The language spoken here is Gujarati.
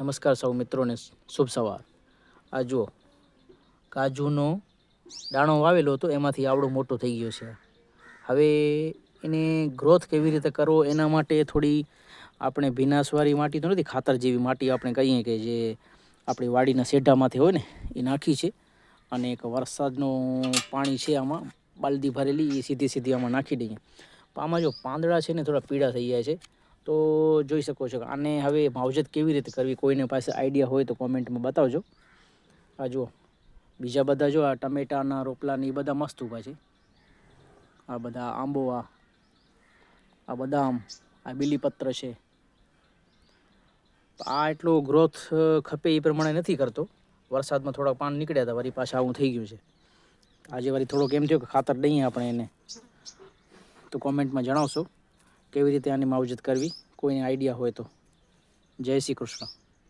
નમસ્કાર સૌ મિત્રોને શુભ સવાર. આ જુઓ, કાજુનો દાણો વાવેલો હતો, એમાંથી આવડો મોટો થઈ ગયો છે. હવે એને ગ્રોથ કેવી રીતે કરવો, એના માટે થોડી આપણે ભીનાસવાળી માટી તો નથી, ખાતર જેવી માટી આપણે કહીએ કે જે આપણી વાડીના શેઢામાંથી હોય ને, એ નાખી છે. અને એક વરસાદનું પાણી છે આમાં, બાલદી ભરેલી, એ સીધી સીધી આમાં નાખી દઈએ. આમાં જો પાંદડા છે ને, થોડા પીળા થઈ જાય છે. તો જોઈ શકો છો આને હવે માવજત કેવી રીતે કરવી? કોઈને પાસે આઈડિયા હોય તો કોમેન્ટમાં બતાવજો. આ જુઓ. બીજા બધા જો આ ટમેટાના, રોપલાને એ બધા મસ્ત ઊભા છે. આ બધા આંબોવા આ આ બદામ આ બીલીપત્ર છે. આ એટલો ગ્રોથ ખપે એ પ્રમાણે નથી કરતો. વરસાદમાં થોડાક પાન નીકળ્યા હતા વળી પાછા આવું થઈ ગયું છે. આજે વળી થોડોક એમ થયો કે ખાતર દઈએ આપણે એને. તો કોમેન્ટમાં જણાવશો. કેવી રીતે આની માવજત કરવી? કોઈને આઈડિયા હોય તો. જય શ્રી કૃષ્ણ.